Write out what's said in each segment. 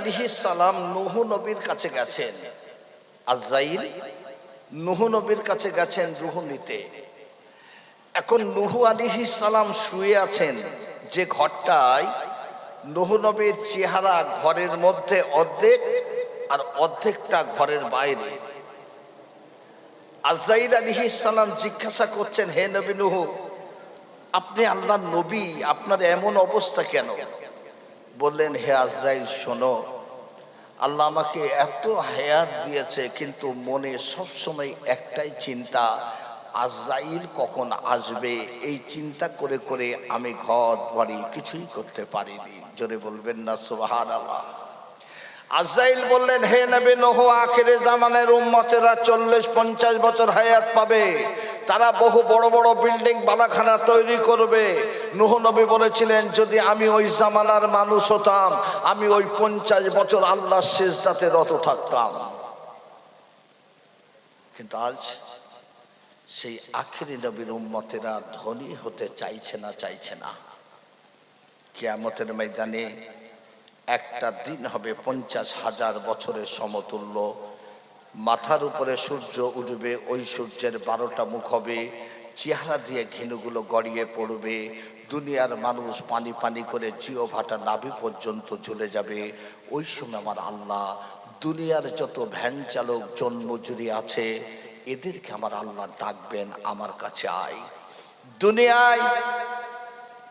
আলিহি সালাম নুহ নবীর কাছে গেছেন। আজরাইল নুহ নবীর কাছে গেছেন রুহ নিতে। এখন নুহু আলিহি সালাম শুয়ে আছেন যে ঘরটায় নুহু নবীর চেহারা ঘরের মধ্যে অর্ধেক আর অর্ধেকটা ঘরের বাইরে। আজরাইল আলিহি সালাম জিজ্ঞাসা করছেন, হে নবী নুহু, আপনি আল্লাহ নবী, আপনার এমন অবস্থা কেন? বললেন, হে আজরাইল, শোনো। আল্লাহ আমাকে এত হায়াত দিয়েছে, কিন্তু মনে সবসময় একটাই চিন্তা, আজরাইল কখন আসবে? এই চিন্তা করে করে আমি ঘর বাড়ি কিছুই করতে পারিনি। জোরে বলবেন না সুবাহান আল্লাহ আজরাইল বললেন, হে নবী, নহ আখেরে জামানের উম্মতেরা চল্লিশ পঞ্চাশ বছর হায়াত পাবে। তারা বহু বড় বড় বিল্ডিং বালাখানা তৈরি করবে। নুহ নবী বলেছিলেন, যদি আমি ওই জামানার মানুষ হতাম, আমি ওই পঞ্চাশ বছর আল্লাহ শেষদাতে রত থাকতাম। কিন্তু আজ সেই আখেরি নবীর উম্মতেরা ধনী হতে চাইছে না চাইছে না। কেয়ামতের ময়দানে একটা দিন হবে পঞ্চাশ হাজার বছরের সমতুল্য। মাথার উপরে সূর্য উঠবে, ওই সূর্যের বারোটা মুখ হবে, চেহারা দিয়ে ঘিনুগুলো গড়িয়ে পড়বে, দুনিয়ার মানুষ পানি পানি করে জিও ভাটা নাভি পর্যন্ত ঝুলে যাবে। ওই সময় আমার আল্লাহ দুনিয়ার যত ভ্যান চালক, জন্মজুরি আছে, এদেরকে আমার আল্লাহ ডাকবেন, আমার কাছে আয়। দুনিয়ায়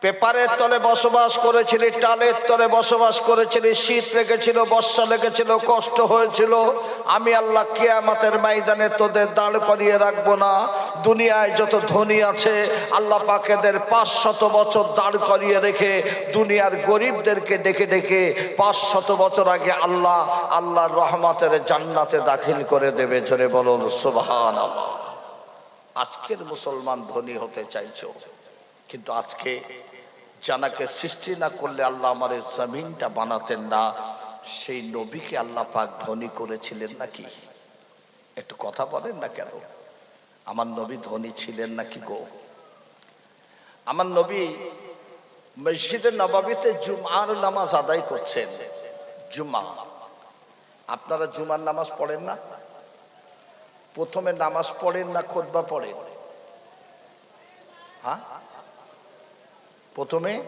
পেপারের তলে বসবাস করেছিলি, টালের তলে বসবাস করেছিলি, শীত লেগেছিল, বর্ষা লেগেছিল, কষ্ট হয়েছিল। আমি আল্লাহ কেয়ামাতের ময়দানে তোদের দাঁড় করিয়ে রাখব না। দুনিয়ায় যত ধনী আছে, আল্লাহ পাকেদের পাঁচ শত বছর দাঁড় করিয়ে রেখে দুনিয়ার গরিবদেরকে ডেকে ডেকে পাঁচ শত বছর আগে আল্লাহ, আল্লাহর রহমতের জান্নাতে দাখিল করে দেবে। জোরে বলুন সুবহান আজকের মুসলমান ধনী হতে চাইছো, কিন্তু আজকে জানাকে সৃষ্টি না করলে আল্লাহ আমার জমিনটা বানাতেন না। সেই নবীকে আল্লাহ পাক ধনী করেছিলেন নাকি? একটু কথা বলেন না কেন? আমার নবী ধনী ছিলেন নাকি গো? আমার নবী মসজিদের নবাবিতে জুমার নামাজ আদায় করছেন। জুমা। আপনারা জুমার নামাজ পড়েন না? প্রথমে নামাজ পড়েন না, খোদবা পড়েন? হ্যাঁ? প্রথমে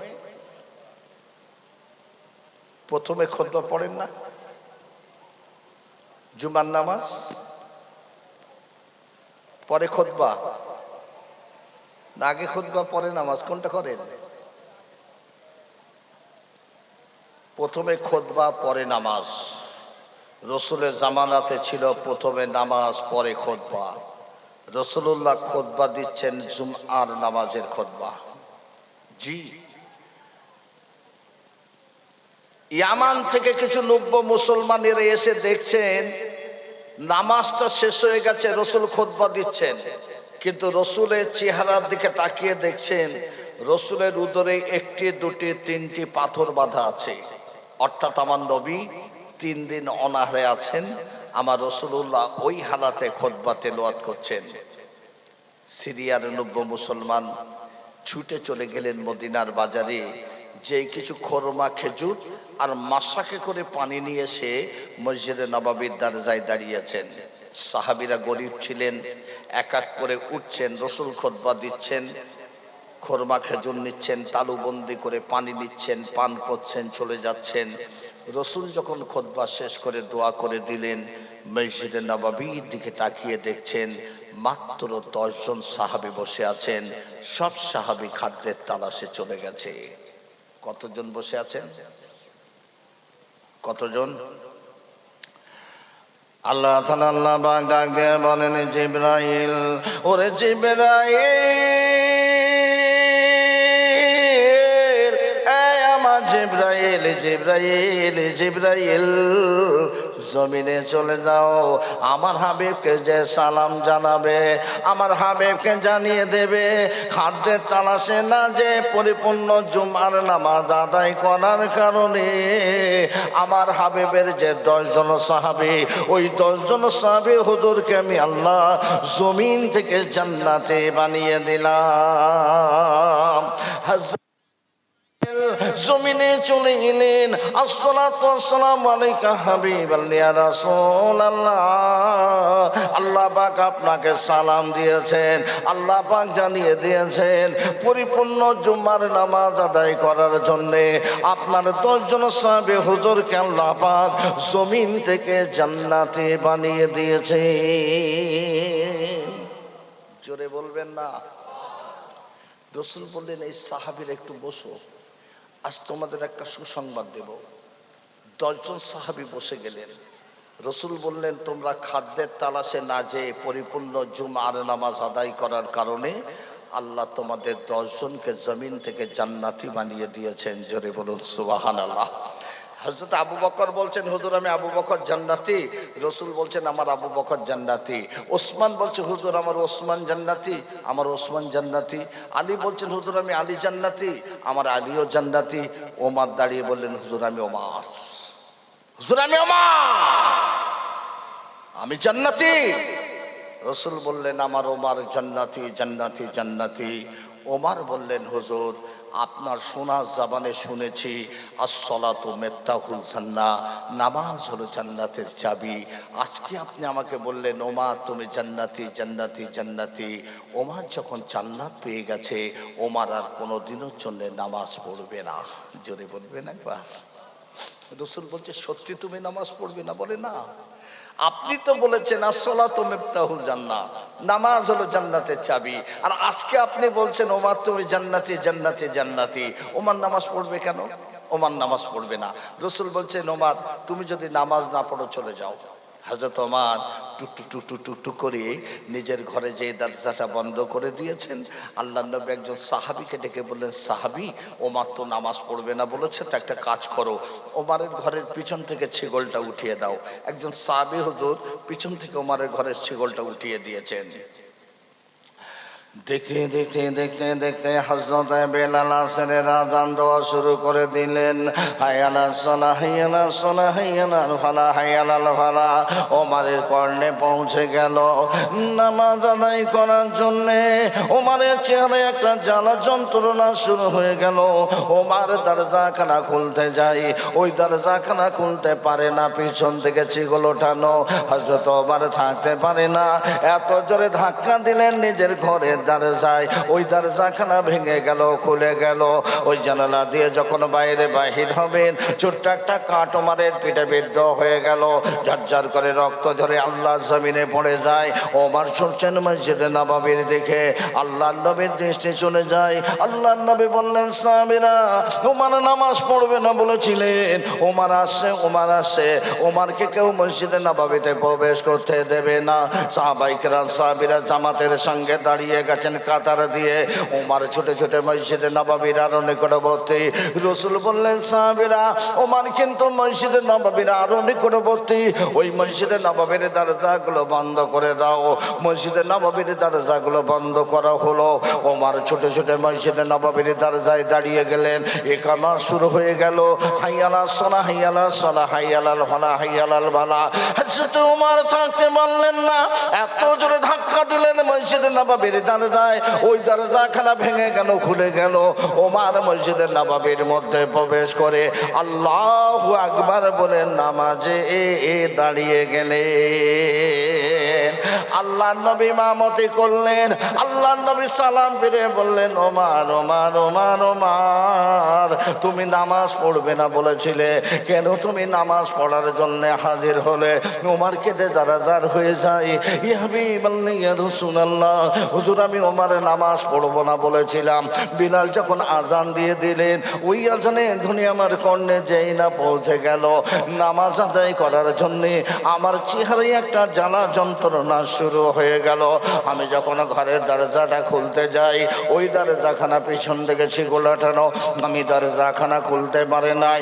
প্রথমে খোদবা পড়েন না। জুমার নামাজ, পরে খোদবা। না, আগে খোদবা, পরে নামাজ, কোনটা করেন? প্রথমে খোদবা, পরে নামাজ। রসুলের জামানাতে ছিল প্রথমে নামাজ, পরে খোদবা। রসুল্লাহ খোদবা দিচ্ছেন জুমআর নামাজের খোদবা। জি। ইয়ামান থেকে কিছু নব্য মুসলমানেরা এসে দেখছেন, নামাজটা শেষ হয়ে গেছে, রসুল খোদবা দিচ্ছেন। কিন্তু রসুলের চেহারার দিকে তাকিয়ে দেখছেন, রসুলের উদরে একটি, দুটি, তিনটি পাথর বাঁধা আছে। অর্থাৎ আমার নবী তিন দিন অনাহারে আছেন, আমার রসুল্লাহ ওই হালাতে খোদবা তেলোয়াত করছেন। সিরিয়ার নব্য মুসলমান ছুটে চলে গেলেন মদিনার বাজারে। যে কিছু খোরমা, খেজুর আর মাসাকে করে পানি নিয়ে এসে মসজিদে নবাবির দরজায় দাঁড়িয়েছেন। সাহাবিরা গরিব ছিলেন, এক এক করে উঠছেন, রসুল খোদবা দিচ্ছেন, খোরমা, খেজুর নিচ্ছেন, তালুবন্দি করে পানি নিচ্ছেন, পান করছেন, চলে যাচ্ছেন। রসুল যখন খোদবা শেষ করে দোয়া করে দিলেন, মসজিদে নবাবির দিকে তাকিয়ে দেখছেন মাত্র দশজন সাহাবি বসে আছেন, সব সাহাবি খাদ্যের তালাশে চলে গেছে। কতজন বসে আছেন? কতজন? আল্লাহ আল্লাহ বলেন, জিব্রাইল, ওরে জিব্রাইল জিব্রাইল জিব্রাইল জিব্রাইল, জমিনে চলে যাও। আমার হাবিবকে যে সালাম জানাবে, আমার হাবিবকে জানিয়ে দেবে, খাদ্যের তালাশে না যে পরিপূর্ণ জুমার নামাজ আদায় করার কারণে আমার হাবিবের যে দশজন সাহাবি, ওই দশজন সাহাবি হুজুরকে আমি আল্লাহ জমিন থেকে জান্নাতে বানিয়ে দিলাম। জমিনে চলে এলেন আসসালাম আলাইকা হাবিব আল্লাহ পাক আপনাকে সালাম দিয়েছেন, আল্লাহ পাক জানিয়ে দিয়েছেন, পরিপূর্ণ জুম্মার নামাজ আদায় করার জন্য আপনার দশজন সাহাবে হুজুরকে আল্লাহ পাক জমিন থেকে জান্নাতে বানিয়ে দিয়েছে জোরে বলবেন না? রসুল বললেন, এই সাহাবির একটু বসো। আজ তোমাদের একটা সুসংবাদ দেব। দশজন সাহাবি বসে গেলেন। রসুল বললেন, তোমরা খাদ্যের তালাশে না যেয়ে পরিপূর্ণ জুম আর নামাজ আদায় করার কারণে আল্লাহ তোমাদের দশজনকে জমিন থেকে জান্নাতি বানিয়ে দিয়েছেন। জোরে বলুন সুবাহান আল্লাহ হজরত আবু বকর বলছেন, হুজুর, আমি আবু বকর জান্নাতি। রসুল বলছেন, আমার আবু বকর জান্নাতি। ওসমান বলছে, হুজুর, আমার ওসমান জান্নাতি। আমার ওসমান জান্নাতি। আলী বলছেন, হুজুর, আমি আলী জান্নাতি। আমার আলীও জান্নাতি। ওমার দাঁড়িয়ে বললেন, হুজুর, আমি ওমার। হুজুর, আমি ওমার। আমি জান্নাতি। রসুল বললেন, আমার ওমার জান্নাতি জান্নাতি জান্নাতি। ওমার বললেন, হুজুর আপনার শোনা জাবানে শুনেছি আসলাতু মেত্তাহুল জান্না নামাজ হলো জান্নাতের চাবি। আজকে আপনি আমাকে বললেন ওমার তুমি জান্নাতি জান্নাতি জান্নাতি। ওমার যখন জান্নাত পেয়ে গেছে, ওমার আর কোনো দিনের জন্য নামাজ পড়বে না। জোরে বলবেন একবার। রসুল বলছে, সত্যি তুমি নামাজ পড়বে না? বলে না। আপনি তো বলেছেন আসলা তো মেফতাহুল জান্নাত নামাজ হলো জান্নাতের চাবি। আর আজকে আপনি বলছেন ওমার তুমি জান্নাতি জান্নাতি জান্নাতি। ওমার নামাজ পড়বে কেন? ওমার নামাজ পড়বে না। রসুল বলছেন ওমার তুমি যদি নামাজ না পড়ো, চলে যাও। হাজরত ওমার টুক টুক টুক করে নিজের ঘরে যে দরজাটা বন্ধ করে দিয়েছেন আল্লাহ নবী একজন সাহাবিকে ডেকে বললেন, সাহাবি, ওমার তো নামাজ পড়বে না বলেছে, তো একটা কাজ করো। ওমারের ঘরের পিছন থেকে ছিগলটা উঠিয়ে দাও। একজন সাহাবি হুজুর পিছন থেকে ওমারের ঘরের ছিগলটা উঠিয়ে দিয়েছেন। দেখতে দেখতে দেখতে দেখতে হজরত বেলাল আসরের আজান দেওয়া শুরু করে দিলেন। হায়ালা সোনা হাইয়ালা সোনা হাইয়ালাল ফালা হাইয়ালাল ফালা। ওমারের কর্ণে পৌঁছে গেল। নামাজ আদায় করার জন্যে ওমারের চেহারে একটা জ্বালা যন্ত্রণা শুরু হয়ে গেল। ওমার দরজাখানা খুলতে যাই। ওই দরজাখানা খুলতে পারে না, পিছন থেকে চিগল ওঠানো। হজরত ওমার থাকতে পারে না। এত জোরে ধাক্কা দিলেন নিজের ঘরের দরজায়, ওই দরজাখানা ভেঙে গেল, খুলে গেল। ওই জানালা দিয়ে যখন বাইরে বাহির হবেন, ছোট্ট একটা কাঠ পিঠে বিদ্ধ হয়ে গেল। ঝরঝর করে রক্ত ঝরে আল্লাহ জমিনে পড়ে যায়। ওমার শুনছেন মসজিদে নবাবির দেখে আল্লাহ নবীর দৃষ্টি চলে যায়। আল্লাহ নবী বললেন, সাহাবিরা, ওমার নামাজ পড়বে না বলেছিলেন। ওমার আসে ওমার আসে ওমারকে কেউ মসজিদে নবাবিতে প্রবেশ করতে দেবে না। সাহাবাইকরাম সাহাবিরা জামাতের সঙ্গে দাঁড়িয়ে গেছেন কাতার দিয়ে। ওমার ছোটে ছোটে মসজিদে নবাবির আরও নিকটবর্তী রসুল বললেন, সাহাবিরা ওমার কিন্তু মসজিদে নবাবির আরও নিকটবর্তী ওই মসজিদে নবাবির দরজাগুলো বন্ধ করে দাও। মসজিদে নবাবির দরজাগুলো বন্ধ করা হলো। ওমার ছোট ছোট মসজিদে নবাবির দরজায় দাঁড়িয়ে গেলেন। একামা শুরু হয়ে গেল। হাইয়ালা সোনা হাইয়ালা সোনা, হাইয়ালাল ভালা হাইয়ালাল ভালা হযরত ওমর থাকতে বললেন না, এত জোরে ধাক্কা দিলেন মসজিদে নবাবির দরজায় ওই দরজাখানা ভেঙে গেল খুলে গেল? ওমার মসজিদে নবাবির মধ্যে প্রবেশ করে আল্লাহ আকবার বলে, নামাজে এ এ দাঁড়িয়ে গেলেন। আল্লাহ নবী মামতি করলেন আল্লাহ নবী সালাম ফিরে বললেন, ওমার ওমার ওমার ওমার, তুমি নামাজ পড়বে না বলেছিলে। কেন তুমি নামাজ পড়ার জন্য হাজির হলে? ওমার কেঁদে যারা যার হয়ে যায় ইহাবি বললেন ইয়া রাসূলুল্লাহ। হুজুর আমি ওমারে নামাজ পড়ব না বলেছিলাম। বিলাল যখন আজান দিয়ে দিলেন, ওই আজানে ধ্বনি আমার কর্ণে যেই না পৌঁছে গেল। নামাজ আদায় করার জন্যে আমার চেহারায় একটা জ্বালা যন্ত্রণা শুরু হয়ে গেল। আমি যখন ঘরের দরজাটা খুলতে যাই, ওই দরজাখানা পিছন থেকে শিগুল ওঠানো। আমি দরজাখানা খুলতে পারে নাই।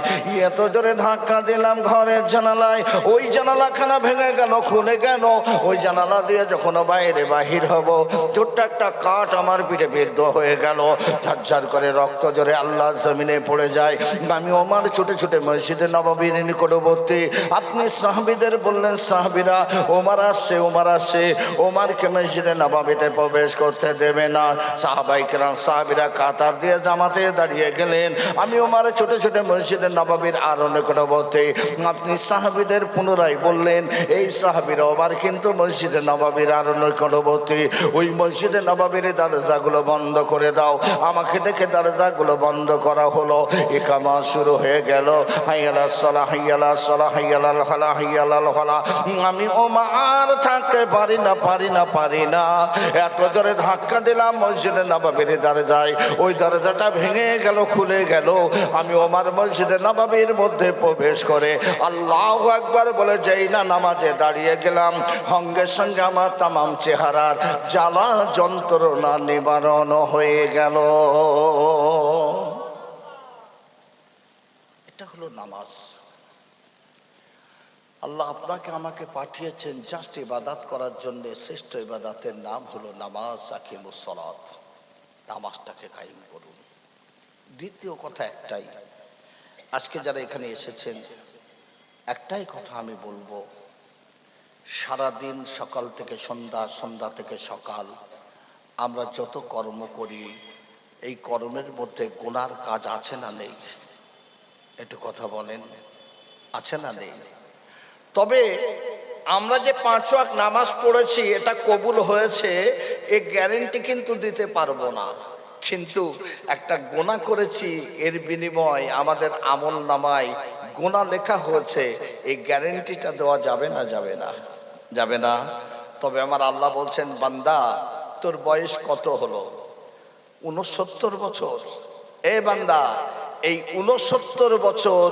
এত জোরে ধাক্কা দিলাম ঘরের জানালায়। ওই জানালাখানা ভেঙে গেল, খুলে গেল। ওই জানালা দিয়ে যখন বাইরে বাহির হব ছোট্ট একটা কাঠ আমার পিঠে বিদ্ধ হয়ে গেল। ঝরঝর করে রক্ত জোরে আল্লাহ জমিনে পড়ে যায়। আমি ওমার ছুটে ছুটে মসজিদে নবাবীর নিকটবর্তী। আপনি সাহাবিদের বললেন, সাহাবিরা, ওমার আসছে ওমার আসছে। ওমারকে মসজিদে নবাবিতে প্রবেশ করতে দেবে না। সাহাবাই কেরাম, সাহাবিরা কাতার দিয়ে জামাতে দাঁড়িয়ে গেলেন। আমি ওমার ছুটে ছুটে মসজিদে নবাবির আরও নিকটবর্তী। আপনি সাহাবিদের পুনরায় বললেন, এই সাহাবিরা ওমার কিন্তু মসজিদে নবাবির আরও নিকটবর্তী। ওই মসজিদে নবাবির দরজাগুলো বন্ধ করে দাও। আমাকে দেখে দরজাগুলো বন্ধ করা হলো। একামা শুরু হয়ে গেল। হাইয়ালা সলা হাইয়ালা সলা হাইয়ালাল হলা হাইয়ালাল হলা। আমি ওমার থাকতে পারি না পারি না পারি না। এত জোরে ধাক্কা দিলাম মসজিদে নবাবির দরজায়। ওই দরজাটা ভেঙে গেল, খুলে গেল। আমি ওমার মসজিদে নবাবের মধ্যে প্রবেশ করে আল্লাহ একবার বলে, যেই না নামাজে দাঁড়িয়ে গেলাম, সঙ্গে সঙ্গে আমার তামাম চেহারার জ্বালা যন্ত্রণা নিবারণ হয়ে গেল। এটা হলো নামাজ। আল্লাহ আপনাকে আমাকে পাঠিয়েছেন জাস্ট ইবাদাত করার জন্য। শ্রেষ্ঠ ইবাদাতের নাম হলো নামাজ আকিমুসলাত নামাজটাকে কায়েম করুন। দ্বিতীয় কথা একটাই। আজকে যারা এখানে এসেছেন, একটাই কথা আমি বলব। সারাদিন সকাল থেকে সন্ধ্যা সন্ধ্যা থেকে সকাল আমরা যত কর্ম করি, এই কর্মের মধ্যে গোনার কাজ আছে না নেই? একটু কথা বলেন, আছে না নেই? তবে আমরা যে পাঁচ ওয়াক্ত নামাজ পড়েছি, এটা কবুল হয়েছে, এ গ্যারেন্টি কিন্তু দিতে পারব না। কিন্তু একটা গোনা করেছি, এর বিনিময় আমাদের আমল নামায় গোনা লেখা হয়েছে, এই গ্যারেন্টিটা দেওয়া যাবে না যাবে না? যাবে না? তবে আমার আল্লাহ বলছেন, বান্দা তোর বয়স কত হলো? উনসত্তর বছর। এ বান্দা, এই উনসত্তর বছর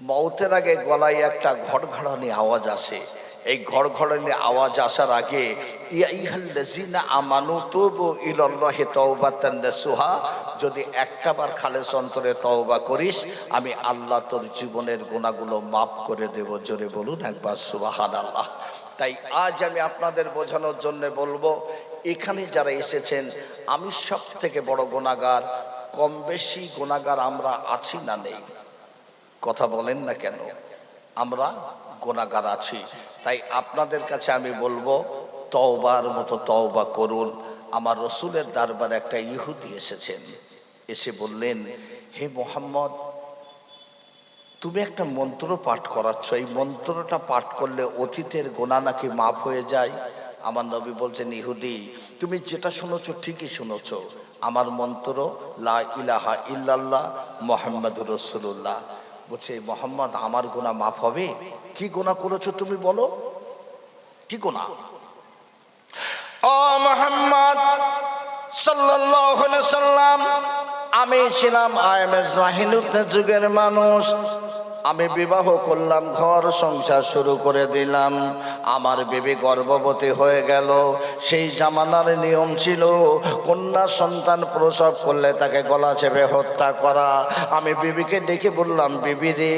মৌতের আগে গলায় একটা ঘড়ঘড়ানি আওয়াজ আসে। এই ঘড়ঘড়ানি আওয়াজ আসার আগে আমানু তুবু ইলাল্লাহি তাওবাতান নাসুহা, যদি একটাবার খালেস অন্তরে তওবা করিস, আমি আল্লাহ তোর জীবনের গুণাগুলো মাফ করে দেব। জোরে বলুন একবার, সুবহানাল্লাহ। তাই আজ আমি আপনাদের বোঝানোর জন্য বলব, এখানে যারা এসেছেন, আমি সব থেকে বড় গুণাগার কম বেশি গোনাগার আমরা আছি না নেই? কথা বলেন না কেন? আমরা গোনাগার আছি। তাই আপনাদের কাছে আমি বলব, তওবার মতো তওবা করুন। আমার রসুলের দরবারে একটা ইহুদি এসেছেন। এসে বললেন, হে মোহাম্মদ তুমি একটা মন্ত্র পাঠ করাচ্ছ, এই মন্ত্রটা পাঠ করলে অতীতের গোনা নাকি মাফ হয়ে যায়? আমার নবী বলছেন, ইহুদি, তুমি যেটা শুনেছ ঠিকই শুনেছ। আমার মন্ত্র, লা ইলাহা ইল্লাল্লাহ মোহাম্মদ রসুল্লাহ বলছে মোহাম্মদ, আমার গোনা মাফ হবে? কি গোনা করেছ তুমি বলো? কি গোনা ও মোহাম্মদ সাল্লাল্লাহু আলাইহি সাল্লাম আমি ছিলাম আইএমএ জাহিনুত যুগের মানুষ। আমি বিবাহ করলাম, ঘর সংসার শুরু করে দিলাম। আমার বেবি গর্ভবতী হয়ে গেল। সেই জামানার নিয়ম ছিল, কন্যা সন্তান প্রসব করলে তাকে গলা চেপে হত্যা করা। আমি বিবিকে ডেকে বললাম, বিবি রে,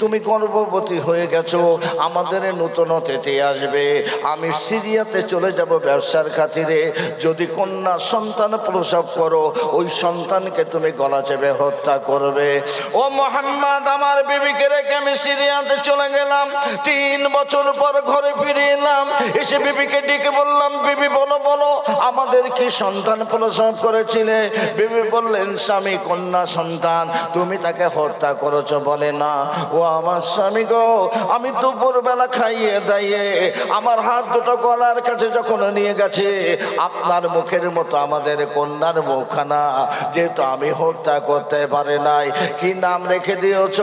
তুমি গর্ভবতী হয়ে গেছো, আমাদের নতুন অতিথি আসবে। আমি সিরিয়াতে চলে যাব ব্যবসার খাতিরে। যদি কন্যা সন্তান প্রসব করো, ওই সন্তানকে তুমি গলা চেপে হত্যা করবে। ও মোহাম্মদ, আমার বিবিকে রেখে আমি সিরিয়াতে চলে গেলাম। তিন বছর পর ঘরে ফিরে এলাম। এসে বিবিকে ডেকে বললাম, বিবি, বলো বলো, আমাদের কি সন্তান প্রসব করেছিলে? বিবি বললেন, স্বামী কন্যা সন্তান, তুমি তাকে হত্যা করেছ বলে না। ও আমার স্বামী গো, আমি দুপুর বেলা খাইয়ে দাইয়ে আমার হাত দুটো গলার কাছে যখন নিয়ে গেছে, আপনার মুখের মতো আমাদের কন্যার মুখখানা, যেহেতু আমি হত্যা করতে পারে নাই। কি নাম রেখে দিয়েছ?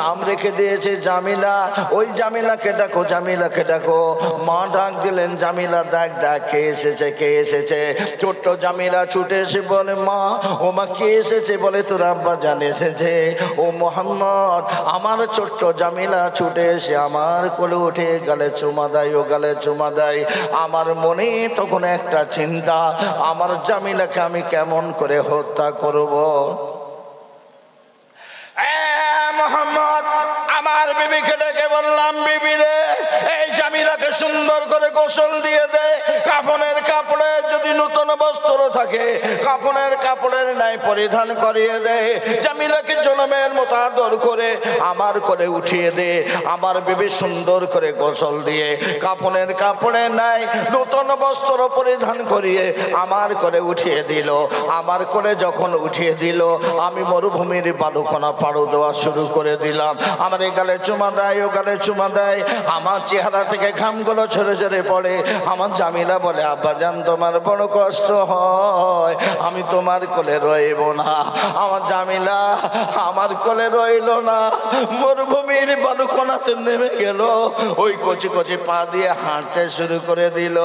নাম রেখে দিয়েছে জামিলা। ওই জামিলাকে ডাকো জামিলাকে ডাকো। মা ডাক দিলেন, জামিলা, দেখ দেখ, কে এসেছে কে এসেছে? ছোট্ট জামিলা ছুটে এসে বলে, মা, ও মা, কে এসেছে বলে তোর আব্বা জান এসেছে? ও মোহাম্মদ, আমার ছোট্ট জামিলা ছুটে এসে আমার কোলে উঠে গালে চুমা দেয়, ও গালে চুমা দেয়। আমার মনে তখন একটা চিন্তা, আমার জামিলাকে আমি কেমন করে হত্যা করব মোহাম্মদ আমার বিবিকে ডেকে বললাম বিবি রে সুন্দর করে গোসল দিয়ে দেয় কাপনের কাপড়ে যদি নতুন বস্ত্র থাকে, কাপনের কাপড়ের নাই পরিধান করিয়ে দেয় জামিলাকে জনমের মতো আদর করে, আমার করে উঠিয়ে দে। আমার বেবি সুন্দর করে গোসল দিয়ে, কাপনের কাপড়ে নাই নতুন বস্ত্র পরিধান করিয়ে আমার করে উঠিয়ে দিল। আমার করে যখন উঠিয়ে দিল, আমি মরুভূমির বালুকণা পাড়ো দেওয়া শুরু করে দিলাম। আমার এই গালে চুমা দেয়, ও গালে চুমা দেয়। আমার চেহারা থেকে ঘামগুলো ঝরে ঝরে পড়ে। আমার জামিলা বলে আব্বাজান তোমার বড় কষ্ট হয়। আমি তোমার কোলে রইব না। আমার জামিলা আমার কোলে রইল না। মরুভূমির বালুকণাতে নেমে গেল। ওই কচি কচি পা দিয়ে হাঁটতে শুরু করে দিল।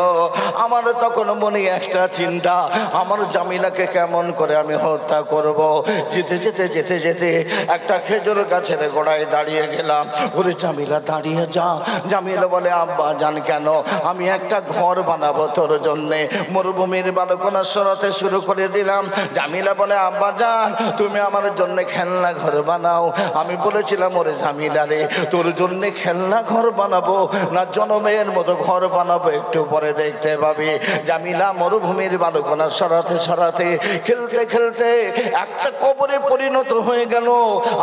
আমার তখন মনে একটা চিন্তা, আমার জামিলাকে কেমন করে আমি হত্যা করব? যেতে যেতে যেতে যেতে একটা খেজুর গাছের গোড়ায় দাঁড়িয়ে গেলাম। ওরে জামিলা, দাঁড়িয়ে যা। জামিলা বলে, আব্বা জান কেন? আমি একটা ঘর বানাবো তোর জন্যে। মরুভূমির বালকনা সরাতে শুরু করে দিলাম। জামিলা বলে, আব্বা জান, তুমি আমার জন্য খেলনা ঘর বানাও। আমি বলেছিলাম, ওরে জামিলা রে, তোর জন্য খেলনা ঘর বানাবো? না, জনমের মতো ঘর বানাবো একটু পরে দেখতে পাবি। জামিলা মরুভূমির বালকনা সরাতে সরাতে খেলতে খেলতে একটা কবরে পরিণত হয়ে গেল।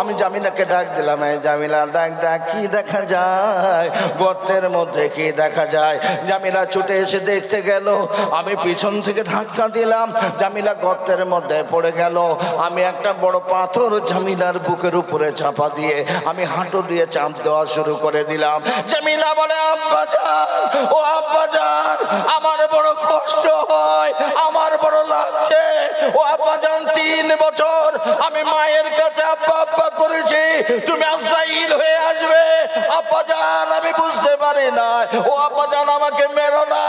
আমি জামিলাকে ডাক দিলাম জামিলা, দেখ দেখ, কি দেখা যায়? গর্তের মধ্যে কি দেখা যায়। জামিলা ছুটে এসে দেখতে গেল, আমি পিছন থেকে ধাক্কা দিলাম। জামিলা গর্তের মধ্যে পড়ে গেল। আমি একটা বড় পাথর জামিলার বুকের উপরে চাপা দিয়ে আমি হাঁটু দিয়ে চাপ দেওয়া শুরু করে দিলাম। জামিলা বলে ও আব্বা আমার বড় কষ্ট হয়, আমার বড় লাগছে। ও আব্বা যান, তিন বছর আমি মায়ের কাছে আব্বা আব্বা করেছি, তুমি আসাইল হয়ে আসবে। আব্বা জান, আমি বুঝতে পারি না ও আব্বা জান আমাকে মেরো না,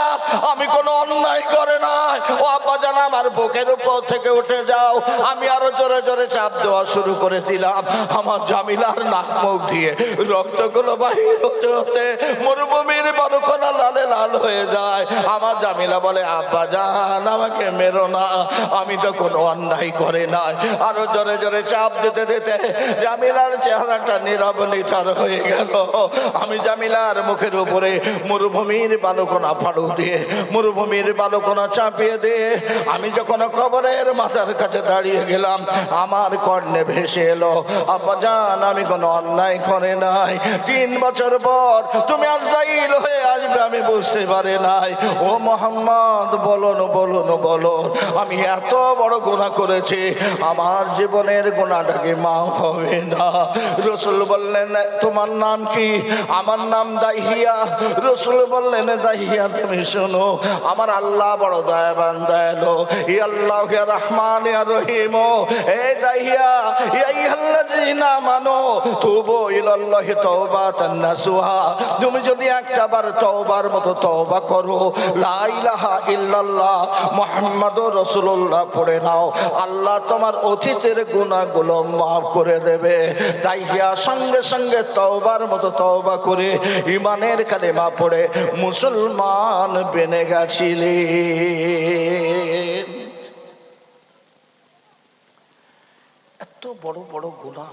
আমি কোনো অন্যায় করে না ও আব্বা জান, আমার বুকের উপর থেকে উঠে যাও। আমি আরও জোরে জোরে চাপ দেওয়া শুরু করে দিলাম। আমার জামিলার নাক মুখ দিয়ে রক্তগুলো বাহির হতে হতে মরুভূমির বালুকোনা লালে লাল হয়ে যায়। আমার জামিলা বলে আব্বা জান, আমাকে মেরো না। আমি তো কোনো অন্যায় করে নাই। আরও জোরে জোরে চাপ দিতে দিতে জামিলার চেহারাটা নীরব নিথার হয়ে গেল। আমি জামিলার মুখের উপরে মরুভূমির বালুকোনা ফাড়ু দিয়ে, মরুভূমির বালুকোনা চাপিয়ে দিয়ে, আমি যখন খবরের মাথার কাছে দাঁড়িয়ে গেলাম, আমার কর্ণে ভেসে এলো, আব্বা জান, আমি কোনো অন্যায় করে নাই। তিন বছর পর তুমি আজরাইল হয়ে আসবে, আমি বুঝতে পারে নাই। ও মোহাম্মদ, বলুন বলুন বলুন, আমি এত বড় গোনা করেছি, আমার জীবনের গোনাটাকে মা হবে? না। রসুল বললেন, তোমার নাম কি? আমার নাম দাহিয়া। রসুল বললেন, দাহিয়া, তুমি শোনো, আমার আল্লাহ বড় দয়াবান, দয়ালো। ই আল্লাহ রহমান রহিম। এ দাহিয়া তুমি যদি একটা বার তওবার মতো তওবা করো, লা ইলাহা ইল্লাল্লাহ পড়ে নাও। আল্লাহ তোমার অতীতের গুনাহগুলো মাফ করে দেবে। দাহিয়া সঙ্গে সঙ্গে তওবার মতো তওবা করে ইমানের কালেমা পড়ে, মুসলমান বেনে গেছিলেন এত বড় বড় গুনাহ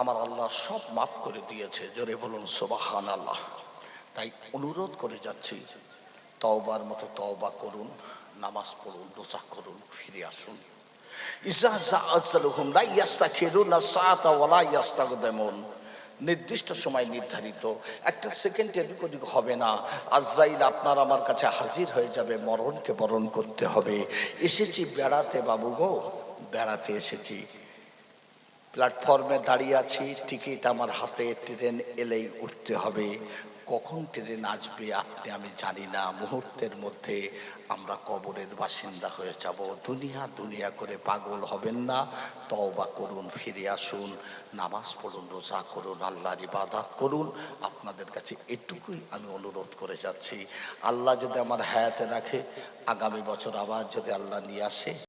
আমার আল্লাহ সব মাফ করে দিয়েছে, জোরে বলুন সোবাহান আল্লাহ তাই অনুরোধ করে যাচ্ছি, তওবার মতো তওবা করুন, নামাজ পড়ুন রোজা করুন, ফিরে আসুন। নির্দিষ্ট সময় নির্ধারিত, একটা সেকেন্ড এদিক ওদিক হবে না। আজরাইল, আপনার আমার কাছে হাজির হয়ে যাবে, মরণকে বরণ করতে হবে। এসেছি বেড়াতে বাবু গো, বেড়াতে এসেছি। প্ল্যাটফর্মে দাঁড়িয়ে আছি, টিকিট আমার হাতে, ট্রেন এলেই উঠতে হবে। কখন ট্রেন আসবে আপনি আমি জানি না। মুহূর্তের মধ্যে আমরা কবরের বাসিন্দা হয়ে যাব। দুনিয়া দুনিয়া করে পাগল হবেন না। তওবা করুন, ফিরে আসুন। নামাজ পড়ুন, রোজা করুন, আল্লাহর ইবাদত করুন। আপনাদের কাছে এটুকুই আমি অনুরোধ করে যাচ্ছি। আল্লাহ যদি আমার হায়াতে রাখে, আগামী বছর আবার যদি আল্লাহ নিয়ে আসে